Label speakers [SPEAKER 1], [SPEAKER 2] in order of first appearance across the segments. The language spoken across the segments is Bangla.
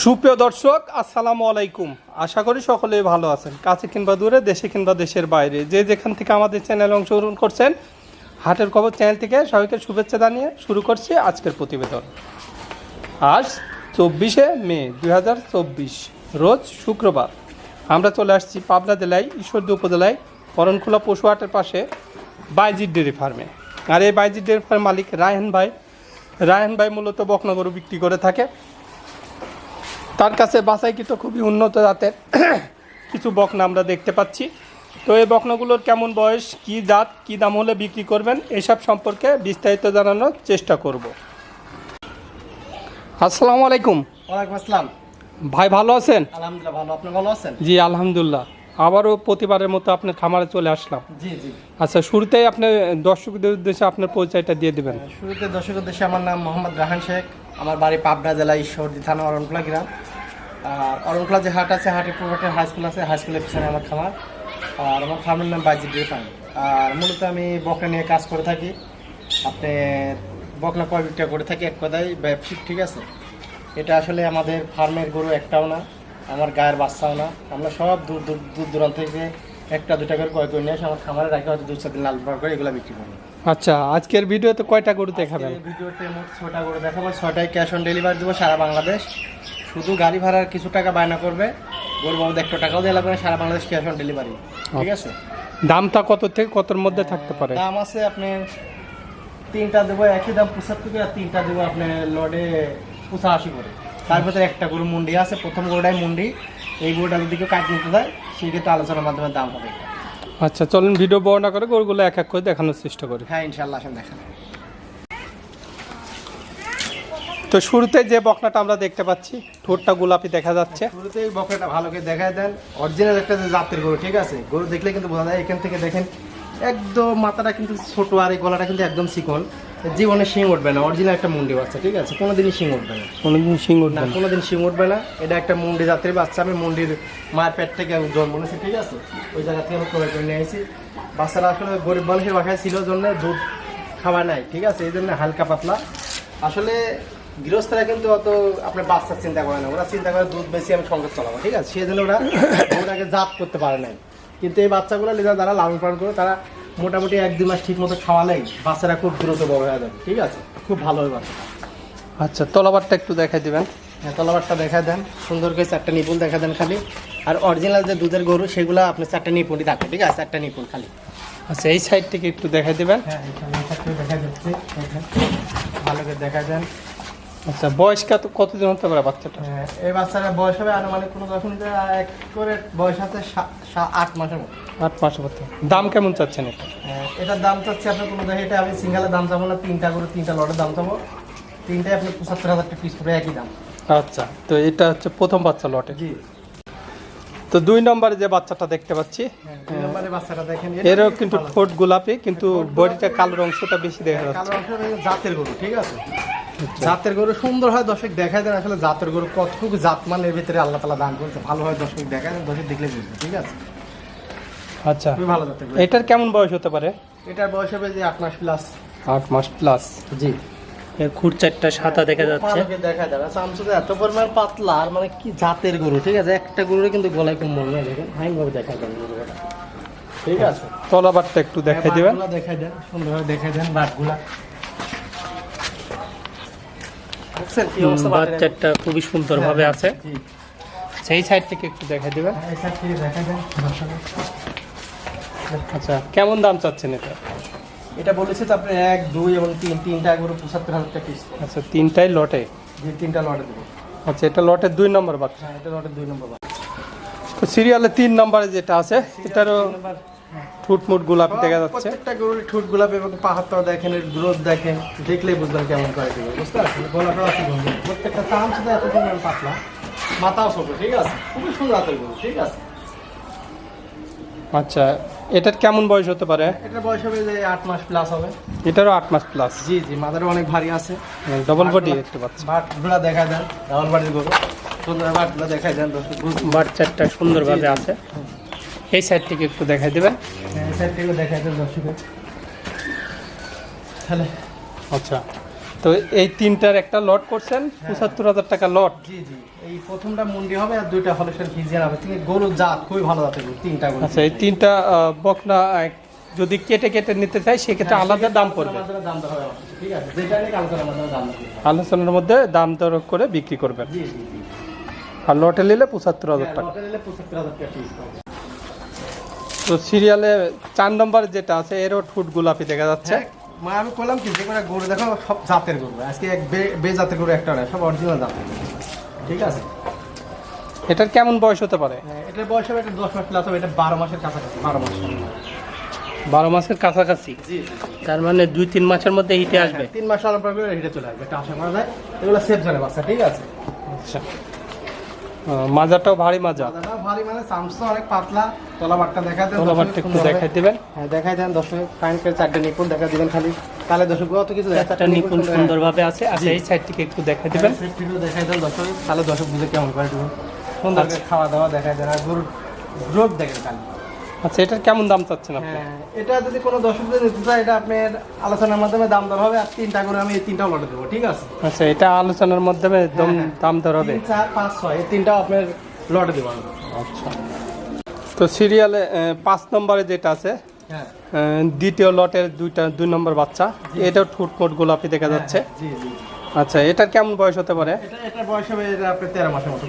[SPEAKER 1] সুপ্রিয় দর্শক, আসসালামু আলাইকুম। আশা করি সকলেই ভালো আছেন। কাছে কিংবা দূরে, দেশে কিংবা দেশের বাইরে। যে যেখান থেকে আমাদের চ্যানেল অংশগ্রহণ করছেন, হাটের খবর চ্যানেল থেকে সবাইকে শুভেচ্ছা জানিয়ে শুরু করছি আজকের প্রতিবেদন। আজ চব্বিশে মে দু হাজার চব্বিশ, রোজ শুক্রবার। আমরা চলে আসছি পাবনা জেলায়, ঈশ্বরদী উপজেলায় করণখোলা পশু হাটের পাশে, বাইজির ডেয়ারি ফার্মে। আর এই বাইজির ডেয়ারি ফার্ম মালিক রায়হান ভাই। রায়হান ভাই মূলত বকনগরু বিক্রি করে থাকে। তার কাছে বাছাইকৃত খুবই উন্নত জাতের কিছু বকনা আমরা দেখতে পাচ্ছি। তো এই বকনাগুলোর কেমন বয়স কি জাত কি দাম হলে বিক্রি করবেন এসব সম্পর্কে বিস্তারিত জানানোর চেষ্টা করব। আসসালামু আলাইকুম।
[SPEAKER 2] ওয়ালাইকুম আসসালাম।
[SPEAKER 1] ভাই ভালো আছেন?
[SPEAKER 2] আলহামদুলিল্লাহ ভালো। আপনি ভালো আছেন?
[SPEAKER 1] জি আলহামদুলিল্লাহ। আবারও প্রতিবারের মতো আপনার খামারে চলে আসলাম।
[SPEAKER 2] জি জি।
[SPEAKER 1] আচ্ছা শুরুতেই আপনি দর্শকদের উদ্দেশ্যে আপনার পরিচয়টা দিয়ে দেবেন।
[SPEAKER 2] শুরুতে দর্শকের উদ্দেশ্যে আমার নাম মোহাম্মদ রাহান শেখ। আমার বাড়ি পাবনা জেলা ঈশ্বরদী থানা অরণখোলা গ্রাম। আর অরণখোলা যে হাট আছে হাটের পূর্বটে হাই স্কুল আছে হাই স্কুলের পিছনে আমার খামার। আর আমার ফার্মের নাম বাইজি ডিউ ফার্ম আর মূলত আমি বকরা নিয়ে কাজ করে থাকি। আপনি বকনা কয় বিক্রি করে থাকি এক কথায় ব্যবসায়িক ঠিক আছে? এটা আসলে আমাদের ফার্মের গরু একটাও না। আমার গায়ের বাচ্চাও না। আমরা সব দূর দূর দূর দূরান্ত থেকে একটা দুটা করে কয় করে নিয়ে এসে আমার খামারে রাখে হয়তো দু চার দিন লাল বার করে এগুলো বিক্রি করি।
[SPEAKER 1] আচ্ছা আজকের ভিডিওতে কয়টা গরু দেখাবেন?
[SPEAKER 2] ভিডিওতে মোট ছটা করে দেখাবো ছটায় ক্যাশ অন ডেলিভারি দেবো সারা বাংলাদেশ। শুধু গাড়ি ভাড়ার কিছু টাকা বায়না করবে গরু বাবু একটা টাকাও দেওয়া লাগবে সারা বাংলাদেশ ক্যাশ অন ডেলিভারি ঠিক আছে?
[SPEAKER 1] দামটা কত থেকে কতর মধ্যে থাকতে পারে?
[SPEAKER 2] দাম আছে আপনি তিনটা দেবো একই দাম পঁচাত্তর আর তিনটা দেবো আপনি লডে পঁচাশি করে। তার ভিতরে একটা গরু মুন্ডি আছে প্রথম গরুটাই মুন্ডি। এই গরুটা যদি কেউ কাট নিতে দেয় সেক্ষেত্রে আলোচনার মাধ্যমে দাম হবে।
[SPEAKER 1] আচ্ছা চলুন ভিডিও বর্ণনা করে গরুগুলো এক এক করে দেখানোর চেষ্টা করি।
[SPEAKER 2] হ্যাঁ ইনশাল্লাহ আসেন দেখেন।
[SPEAKER 1] তো শুরুতে যে বকনাটা আমরা দেখতে পাচ্ছি ঠোঁটটা গোলাপি দেখা যাচ্ছে।
[SPEAKER 2] শুরুতেই বকরাটা ভালো করে দেখায় দেন। অরিজিনাল একটা যে জাতের গরু ঠিক আছে? গরু দেখলে কিন্তু বোঝা যায় এখান থেকে দেখেন একদম মাথাটা কিন্তু ছোট আর এই গলাটা কিন্তু একদম চিকন জীবনে শিং উঠবে না অরিজিনাল একটা মুন্ডি বাচ্চা ঠিক আছে? কোনোদিনই শিং উঠবে না।
[SPEAKER 1] কোনোদিন
[SPEAKER 2] শিং
[SPEAKER 1] উঠবে না।
[SPEAKER 2] কোনোদিন শিং উঠবে না। এটা একটা মুন্ডি জাতের বাচ্চা আমি মুন্ডির মায়ের পেট থেকে জন্ম নিয়েছি ঠিক আছে? ওই জায়গা থেকে আমি ক্রয় করে নিয়ে আসি। বাচ্চারা আসলে গরিব মানুষের বাসায় ছিল জন্য দুধ খাওয়া নাই ঠিক আছে? এই জন্য হালকা পাতলা। আসলে গৃহস্থরা কিন্তু অত আপনার বাচ্চার চিন্তা করে না। ওরা চিন্তা করে দুধ বেশি আমি সংসার চালাবো ঠিক আছে? সেই জন্য ওরা ওটাকে জাত করতে পারে নাই। কিন্তু এই বাচ্চাগুলো যারা লালন পালন করে তারা মোটামুটি এক দুই মাস ঠিক মতো খাওয়ালেই বাচ্চারা খুব দ্রুত বড় হয়ে যাবে ঠিক আছে? খুব ভালো হবে বাচ্চা
[SPEAKER 1] আচ্ছা তলাবারটা একটু দেখাই দেবেন।
[SPEAKER 2] হ্যাঁ তলাবারটা দেখা দেন সুন্দর করে চারটা নিপুল দেখা দেন খালি। আর অরিজিনাল যে দুধের গরু সেগুলো আপনি চারটা নিপুলই থাকবে ঠিক আছে? চারটা নিপুল খালি।
[SPEAKER 1] আচ্ছা এই সাইড থেকে একটু দেখাই দেবেন।
[SPEAKER 2] হ্যাঁ দেখা যাচ্ছে ভালো করে দেখা দেন।
[SPEAKER 1] আচ্ছা বয়স কত কতদিন হতে পারে বাচ্চাটা?
[SPEAKER 2] হ্যাঁ, এই বাচ্চারা বয়স হবে আনুমানিক কোনো যখন এক করে বয়স আছে আট মাসের মতো।
[SPEAKER 1] আট মাস হতে দাম কেমন চাচ্ছেন এটা?
[SPEAKER 2] হ্যাঁ, এটার দাম চাচ্ছি আপনার কোনো দেখে এটা আমি সিঙ্গেলের দাম চাবো না তিনটা করে তিনটা লটের দাম চাবো। তিনটায় আপনি পঁচাত্তর হাজার টাকা পিস করে একই দাম।
[SPEAKER 1] আচ্ছা তো এটা হচ্ছে প্রথম বাচ্চা লটে।
[SPEAKER 2] জি।
[SPEAKER 1] তো দুই নম্বরে যে বাচ্চাটা দেখতে পাচ্ছি
[SPEAKER 2] হ্যাঁ, দুই নম্বরের বাচ্চাটা দেখেন
[SPEAKER 1] এরও কিন্তু ঠোঁট গোলাপি কিন্তু বডিটা কালোর অংশটা বেশি দেখা যাচ্ছে।
[SPEAKER 2] কালো জাতের গরু ঠিক আছে? জাতের গরু সুন্দর হয় দর্শক দেখায় দেন আসলে জাতের গরু কতটুকু জাত মানের ভিতরে আল্লাহ তালা দান করেছে। ভালো হয় দর্শক দেখায় দেন দর্শক দেখলে বুঝবে ঠিক আছে?
[SPEAKER 1] আচ্ছা।
[SPEAKER 2] খুবই ভালো জাতের গরু।
[SPEAKER 1] এটার কেমন বয়স হতে পারে?
[SPEAKER 2] এটার বয়স হবে যে আট মাস প্লাস
[SPEAKER 1] আট মাস প্লাস
[SPEAKER 2] জি।
[SPEAKER 1] চারটা সাদা দেখা যাচ্ছে।
[SPEAKER 2] দেখা যায় চামচুতে এত পরিমাণ পাতলা আর মানে কি জাতের গরু ঠিক আছে? একটা গরুরে কিন্তু গলায় কম দেখেন। হাই ভাবে দেখা যায় গরুটা। ঠিক আছে?
[SPEAKER 1] তলাবারটা একটু দেখাই দিবেন।
[SPEAKER 2] দেখাই দেন সুন্দরভাবে দেখাই দেন বাটগুলা। দেখছেন কি অবস্থা
[SPEAKER 1] বাচ্চাটা খুবই সুন্দরভাবে আছে। সেই সাইড থেকে একটু দিবেন
[SPEAKER 2] দেখাই দেন দর্শকের।
[SPEAKER 1] আচ্ছা কেমন দাম চাচ্ছেন এটা?
[SPEAKER 2] এটা বলেছে তো আপনি এক দুই এবং তিন তিনটা গরু পঁচাত্তর হাজার টাকা
[SPEAKER 1] আচ্ছা তিনটাই লটে?
[SPEAKER 2] যে তিনটা লটে দেবো।
[SPEAKER 1] আচ্ছা এটা লটের দুই নম্বর বাচ্চা।
[SPEAKER 2] হ্যাঁ এটা লটের দুই নম্বর
[SPEAKER 1] তো সিরিয়ালে তিন নম্বরে যেটা আছে এটারও ঠুটমুট গোলাপি দেখা যাচ্ছে।
[SPEAKER 2] প্রত্যেকটা গরুর ঠোঁট গোলাপি এবং পাহাড়টা দেখেন এর গ্রোথ দেখেন দেখলেই বুঝবেন কেমন করে দিবে বুঝতে পারছেন? গোলাপটা আছে প্রত্যেকটা চাম শুধু এত পরিমাণ পাতলা। মাথাও ছোট ঠিক আছে? খুবই সুন্দর হাতের গরু ঠিক আছে?
[SPEAKER 1] আচ্ছা এটার কেমন বয়স হতে পারে?
[SPEAKER 2] এটার বয়স হবে যে আট মাস প্লাস হবে।
[SPEAKER 1] এটারও আট মাস প্লাস
[SPEAKER 2] জি জি মাথাটা অনেক ভারী আছে।
[SPEAKER 1] ডবল বডি দেখতে পাচ্ছি।
[SPEAKER 2] বাটগুলা দেখা দেন রাহুল বাড়ির গরু। সুন্দর বাটগুলা দেখাই দেন বুঝবেন
[SPEAKER 1] বাচ্চাটা সুন্দরভাবে আছে। এই সাইড থেকে একটু দেখাই দেবেন
[SPEAKER 2] এই সাইড থেকে দেখাই দেন দর্শকের তাহলে।
[SPEAKER 1] আচ্ছা। তো এই তিনটার একটা লট করছেন
[SPEAKER 2] হ্যাঁ।
[SPEAKER 1] পঁচাত্তর হাজার টাকা লট
[SPEAKER 2] জি জি। এই প্রথমটা মুন্ডি হবে আর দুইটা হলস্টার ফিজিয়ান হবে তিনি গরুর জাত খুবই ভালো জাতের গরু তিনটা গরু
[SPEAKER 1] আচ্ছা এই তিনটা বকনা যদি কেটে কেটে নিতে চাই সেক্ষেত্রে
[SPEAKER 2] হ্যাঁ,
[SPEAKER 1] আলাদা দাম পড়বে।
[SPEAKER 2] আলোচনার
[SPEAKER 1] মধ্যে দাম দর করে বিক্রি করবেন। আর লটে নিলে পঁচাত্তর হাজার
[SPEAKER 2] হ্যাঁ,
[SPEAKER 1] টাকা। তো সিরিয়ালে চার নম্বর যেটা আছে এরও ঠুট গোলাপি দেখা যাচ্ছে।
[SPEAKER 2] হ্যাঁ, মা আমি করলাম কি যে করে গরু দেখো সব জাতের গরু। আজকে এক বে- জাতের গরু একটা নয় সব অরিজিনাল জাতের ঠিক আছে?
[SPEAKER 1] এটার কেমন বয়স হতে পারে?
[SPEAKER 2] হ্যাঁ, এটার বয়স হবে এটা দশ মাস প্লাস হবে এটা বারো মাসের কাছাকাছি বারো মাস।
[SPEAKER 1] বারো মাসের কাছাকাছি? তার মানে দুই তিন মাসের মধ্যে হিটে আসবে?
[SPEAKER 2] তিন মাস আলাদা পর হেঁটে চলে আসবে এটা আশা করা যায়। এগুলো সেফ জনে বাচ্চা ঠিক আছে?
[SPEAKER 1] আচ্ছা। মাজাটাও ভারী মাজা।
[SPEAKER 2] ভারী মানে সামসো অনেক পাতলা দেখা দেন
[SPEAKER 1] একটু দেখাই দিবেন।
[SPEAKER 2] হ্যাঁ দেখাই দেন দর্শক চারটে নিপুণ দেখা দিবেন খালি। তাহলে দর্শক অত কিছু
[SPEAKER 1] নিপুণ সুন্দরভাবে আছে। আচ্ছা এই সাইড থেকে একটু দেখাই দেবেন।
[SPEAKER 2] সেফটিও দেখাই দেন দর্শক। তাহলে দর্শক বুঝে কেমন করে দেবেন। সুন্দর। খাওয়া দাওয়া দেখাই দেন। আর গরুর গ্রোথ দেখেন খালি।
[SPEAKER 1] আচ্ছা এটার কেমন দাম চাচ্ছেন আপনি?
[SPEAKER 2] হ্যাঁ এটা যদি কোনো দর্শকদের নিতে চায় এটা আপনার আলোচনার মাধ্যমে দাম দর হবে। আর তিনটা করে আমি এই তিনটাও লটে দেবো ঠিক আছে?
[SPEAKER 1] আচ্ছা এটা আলোচনার মাধ্যমে দম-
[SPEAKER 2] হ্যাঁ,
[SPEAKER 1] দাম দর হবে?
[SPEAKER 2] চার পাঁচ ছয় এই তিনটা আপনার লটে দেবো
[SPEAKER 1] আচ্ছা। তো সিরিয়ালে পাঁচ নম্বরে যেটা আছে
[SPEAKER 2] হ্যাঁ।
[SPEAKER 1] দ্বিতীয় লটের দুইটা দুই নম্বর বাচ্চা এটাও ঠুটমোট গোলাপি দেখা যাচ্ছে।
[SPEAKER 2] জি জি।
[SPEAKER 1] আচ্ছা এটার কেমন বয়স হতে পারে?
[SPEAKER 2] এটা বয়স হবে এটা আপনার তেরো মাসের মতো।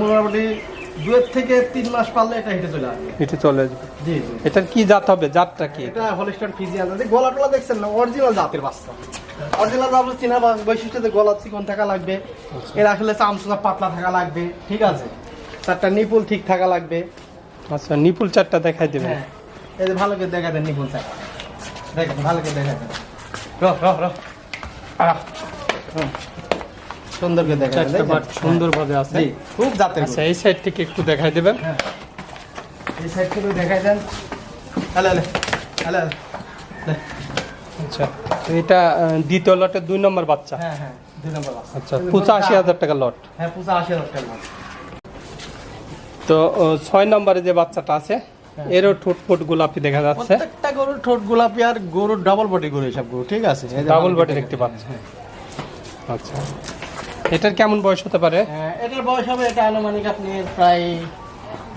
[SPEAKER 2] মোটামুটি দুয়ের থেকে তিন মাস পারলে এটা হেঁটে চলে আসবে।
[SPEAKER 1] চলে আসবে।
[SPEAKER 2] জি জি।
[SPEAKER 1] এটার কি জাত হবে? জাতটা কি
[SPEAKER 2] এটা হলিস্টার ফিজিয়ান যদি গলা টলা দেখছেন না? অরিজিনাল জাতের বাচ্চা। অরিজিনাল জাতের চিনা বৈশিষ্ট্য যে গলা চিকন থাকা লাগবে। এর আসলে চামচা পাতলা থাকা লাগবে। ঠিক আছে? চারটা নিপুল ঠিক থাকা লাগবে।
[SPEAKER 1] আচ্ছা নিপুল চারটা দেখাই দেবেন।
[SPEAKER 2] হ্যাঁ। এই যে ভালো করে দেখা দেন নিপুল চার দেখেন ভালো করে দেখা দেন। রহ রহ রহ আহ, হুম। সুন্দর করে দেখা
[SPEAKER 1] সুন্দরভাবে আছে।
[SPEAKER 2] খুব জাতের
[SPEAKER 1] আচ্ছা এই সাইড থেকে একটু দেখাই দেবেন।
[SPEAKER 2] হ্যাঁ। এই সাইড থেকে দেখাই দেন। হ্যালো হ্যালো
[SPEAKER 1] আচ্ছা এটা দ্বিতীয় লটের দুই নম্বর বাচ্চা?
[SPEAKER 2] হ্যাঁ হ্যাঁ দুই নম্বর বাচ্চা।
[SPEAKER 1] আচ্ছা পঁচাশি হাজার টাকা লট।
[SPEAKER 2] হ্যাঁ হাজার টাকা মাল।
[SPEAKER 1] তো ছয় নম্বরে যে বাচ্চাটা আছে এরও ঠোঁট গোলাপি দেখা যাচ্ছে।
[SPEAKER 2] প্রত্যেকটা গরুর ঠোঁট গোলাপি আর গরুর ডাবল বডি গরু এসব গরু ঠিক আছে?
[SPEAKER 1] ডাবল বডি দেখতে
[SPEAKER 2] দেখেন।
[SPEAKER 1] পাচ্ছি আচ্ছা। এটার কেমন বয়স হতে পারে?
[SPEAKER 2] হ্যাঁ, এটার বয়স হবে এটা আনুমানিক আপনি প্রায়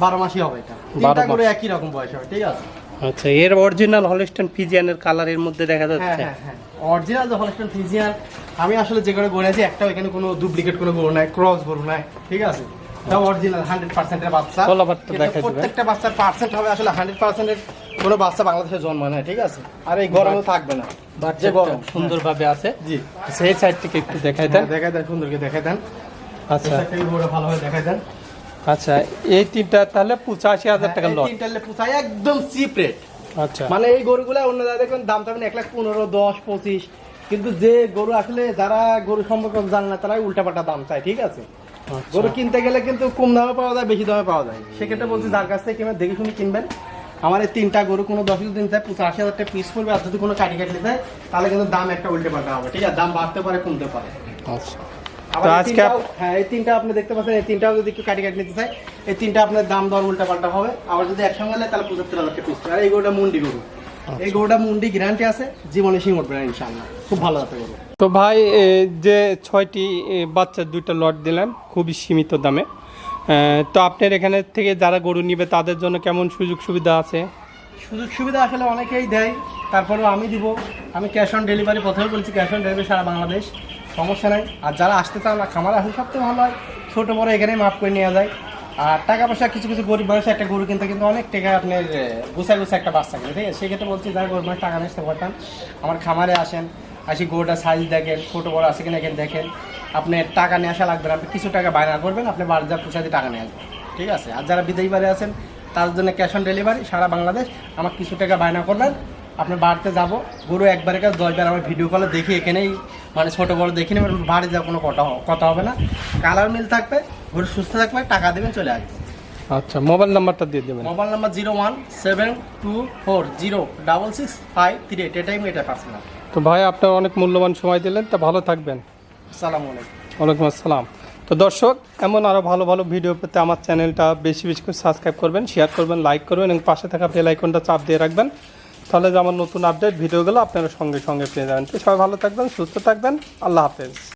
[SPEAKER 2] বারো মাসই হবে এটা। তিনটা
[SPEAKER 1] মাস।
[SPEAKER 2] একই রকম বয়স হবে ঠিক আছে?
[SPEAKER 1] আচ্ছা এর অরিজিনাল হলিস্টান ফিজিয়ানের কালারের মধ্যে দেখা
[SPEAKER 2] হ্যাঁ
[SPEAKER 1] যাচ্ছে?
[SPEAKER 2] হ্যাঁ হ্যাঁ। অরিজিনাল যে হলিস্টন ফিজিয়ান আমি আসলে যে করে গড়ে আছি একটা এখানে কোনো ডুপ্লিকেট কোনো গরু নাই ক্রস গরু নাই ঠিক আছে? এটা অরিজিনাল হান্ড্রেড পার্সেন্টের বাচ্চা।
[SPEAKER 1] তলাবারটা
[SPEAKER 2] কিন্তু
[SPEAKER 1] দেখাই দিবেন।
[SPEAKER 2] প্রত্যেকটা বাচ্চার পার্সেন্ট হবে। আসলে হান্ড্রেড পার্সেন্টের কোনো বাচ্চা বাংলাদেশে জন্ম নেয় ঠিক আছে? আর এই গরমে থাকবে না। যে গরম।
[SPEAKER 1] সুন্দরভাবে আছে।
[SPEAKER 2] জি।
[SPEAKER 1] সেই সাইড থেকে একটু দেখাই দেন।
[SPEAKER 2] দেখাই দেন সুন্দরকে দেখাই দেন।
[SPEAKER 1] আচ্ছা।
[SPEAKER 2] ভালোভাবে দেখাই দেন।
[SPEAKER 1] আচ্ছা এই তিনটা তাহলে পঁচাশি হাজার টাকা
[SPEAKER 2] হ্যাঁ, এই
[SPEAKER 1] লট
[SPEAKER 2] তিনটা একদম চিপ রেট
[SPEAKER 1] আচ্ছা।
[SPEAKER 2] মানে এই গরুগুলো অন্য জায়গায় দেখবেন দাম পাবেন এক লাখ পনেরো দশ পঁচিশ। কিন্তু যে গরু আসলে যারা গরু সম্পর্কে জানে না তারাই উল্টাপাল্টা দাম চায় ঠিক আছে। গরু কিনতে গেলে কিন্তু কম দামে পাওয়া যায় বেশি দামে পাওয়া যায়। সেক্ষেত্রে বলছি যার কাছ থেকে কিনবেন দেখে শুনে কিনবেন। আমার এই তিনটা গরু কোনো দশ দিন চায় পঁচাশি হাজার টাকা পিস পড়বে আর যদি কোনো কাটি কাটলে যায় তাহলে কিন্তু দাম একটা উল্টে পাল্টা হবে ঠিক আছে? দাম বাড়তে পারে কমতে পারে।
[SPEAKER 1] আচ্ছা।
[SPEAKER 2] হ্যাঁ এই তিনটা আপনি দেখতে পাচ্ছেন এই তিনটাও যদি একটু কাটি কাটি নিতে চাই এই তিনটা আপনার দাম দর উল্টা পাল্টা হবে। আবার যদি একসঙ্গে তাহলে পঁচাত্তর হাজার পিস আর এই গরুটা মুন্ডি গরু। এই গরুটা মুন্ডি গ্যারান্টি আছে জীবনে সিং উঠবে না খুব ভালো গরু।
[SPEAKER 1] তো ভাই যে ছয়টি বাচ্চার দুইটা লট দিলেন খুবই সীমিত দামে। তো আপনার এখানে থেকে যারা গরু নিবে তাদের জন্য কেমন সুযোগ সুবিধা আছে?
[SPEAKER 2] সুযোগ সুবিধা আসলে অনেকেই দেয় তারপরেও আমি দিব। আমি ক্যাশ অন ডেলিভারি প্রথমে বলছি ক্যাশ অন ডেলিভারি সারা বাংলাদেশ সমস্যা নাই। আর যারা আসতে চান না খামার আসলে সবথেকে ভালো হয় ছোটো বড় এখানেই মাফ করে নেওয়া যায়। আর টাকা পয়সা, কিছু কিছু গরিব মানুষ একটা গরু কিনতে, কিন্তু অনেক টাকা আপনার গুছায় গুছায় একটা বাচ্চা কিনে। ঠিক আছে? সেক্ষেত্রে বলছি যারা গরিব মানুষ টাকা নিতে পারতাম। আমার খামারে আসেন, আসি গরুটা সাইজ দেখেন, ছোটো বড় আছে কিনা এখানে দেখেন। আপনি টাকা নিয়ে আসা লাগবে না, আপনি কিছু টাকা বায়না করবেন, আপনি বাড়ি যা পয়সা দিয়ে টাকা নিয়ে আসবেন। ঠিক আছে? আর যারা বিদেশি বাড়ি আছেন তার জন্য ক্যাশ অন ডেলিভারি সারা বাংলাদেশ। আমার কিছু টাকা বায়না করবেন আপনার বাড়িতে যাব। গরু একবারে কাছে দশবার আমার ভিডিও কলে দেখি এখানেই মানে ছোটো বড় দেখি বাড়ি যাওয়ার কোনো কথা কথা হবে না। কালার মিল থাকবে। গরু সুস্থ থাকবে টাকা দেবেন চলে আসবে
[SPEAKER 1] আচ্ছা মোবাইল নাম্বারটা দিয়ে দেবেন।
[SPEAKER 2] Mobile number zero one seven two four zero double six five three eight এটাই এটা পার্সোনাল
[SPEAKER 1] তো ভাই আপনার অনেক মূল্যবান সময় দিলেন তা ভালো থাকবেন।
[SPEAKER 2] আসসালামু আলাইকুম।
[SPEAKER 1] ওয়ালাইকুম আসসালাম। তো দর্শক এমন আরও ভালো ভালো ভিডিও পেতে আমার চ্যানেলটা বেশি বেশি করে সাবস্ক্রাইব করবেন শেয়ার করবেন লাইক করবেন এবং পাশে থাকা বেল আইকনটা চাপ দিয়ে রাখবেন। তাহলে যে আমার নতুন আপডেট ভিডিওগুলো আপনারা সঙ্গে সঙ্গে পেয়ে যাবেন। তো সবাই ভালো থাকবেন সুস্থ থাকবেন। আল্লাহ হাফেজ।